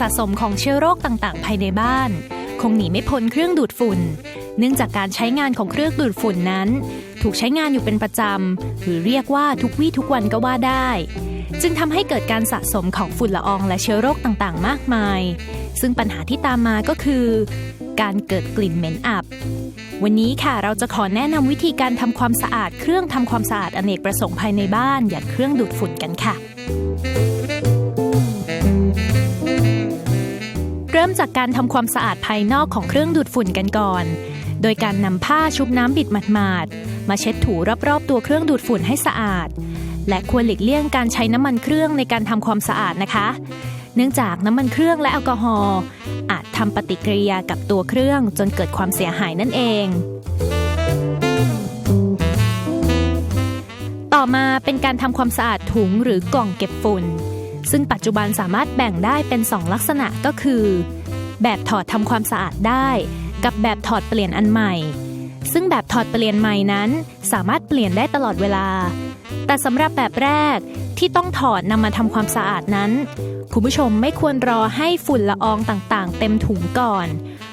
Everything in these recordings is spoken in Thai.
สะสมของเชื้อโรคต่างๆ ภายในบ้าน คงหนีไม่พ้นเครื่องดูดฝุ่น เนื่องจากการใช้งานของเครื่องดูดฝุ่นนั้น ถูกใช้งานอยู่เป็นประจำ หรือเรียกว่าทุกวี่ทุกวันก็ว่าได้ จึงทำให้เกิดการสะสมของฝุ่นละอองและเชื้อโรคต่างๆ มากมาย ซึ่งปัญหาที่ตามมาก็คือ การเกิดกลิ่นเหม็นอับวันนี้ค่ะเราจะขอแนะนำวิธีการทำความสะอาด เครื่องทำความสะอาดอเนกประสงค์ภายในบ้าน อย่างเครื่องดูดฝุ่นกันค่ะ ริ่มจากการทำความสะอาดภายนอกของเครื่องดูดฝุ่นกันก่อน โดยการนำผ้าชุบน้ำบิดหมาดๆ มาเช็ดถูรอบๆ ตัวเครื่องดูดฝุ่นให้สะอาด และควรหลีกเลี่ยงการใช้น้ำมันเครื่องในการทำความสะอาดนะคะ เนื่องจากน้ำมันเครื่องและแอลกอฮอล์อาจทำปฏิกิริยากับตัวเครื่องจนเกิดความเสียหายนั่นเอง ต่อมาเป็นการทำความสะอาดถุงหรือกล่องเก็บฝุ่น ซึ่งปัจจุบันสามารถแบ่งได้เป็น 2 ลักษณะก็คือ แบบถอดทำความสะอาดได้ กับแบบถอดเปลี่ยนอันใหม่ ซึ่งแบบถอดเปลี่ยนใหม่นั้นสามารถเปลี่ยนได้ตลอดเวลา แต่สำหรับแบบแรกที่ต้องถอดนำมาทำความสะอาดนั้น คุณผู้ชมไม่ควรรอให้ฝุ่นละอองต่างๆ เต็มถุงก่อน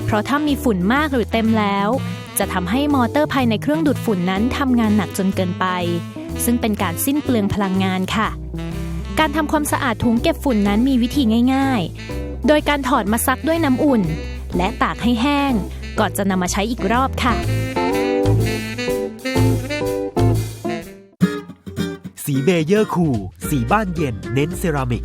เพราะถ้ามีฝุ่นมากหรือเต็มแล้ว จะทำให้มอเตอร์ภายในเครื่องดูดฝุ่นนั้นทำงานหนักจนเกินไป ซึ่งเป็นการสิ้นเปลืองพลังงานค่ะ การทำความสะอาดถุงเก็บฝุ่นนั้นมีวิธีง่าย ๆ โดยการถอดมาซักด้วยน้ำอุ่น และตากให้แห้ง ก่อนจะนำมาใช้อีกรอบค่ะ สีเบเยอร์คูลสีบ้านเย็น เน้นเซรามิก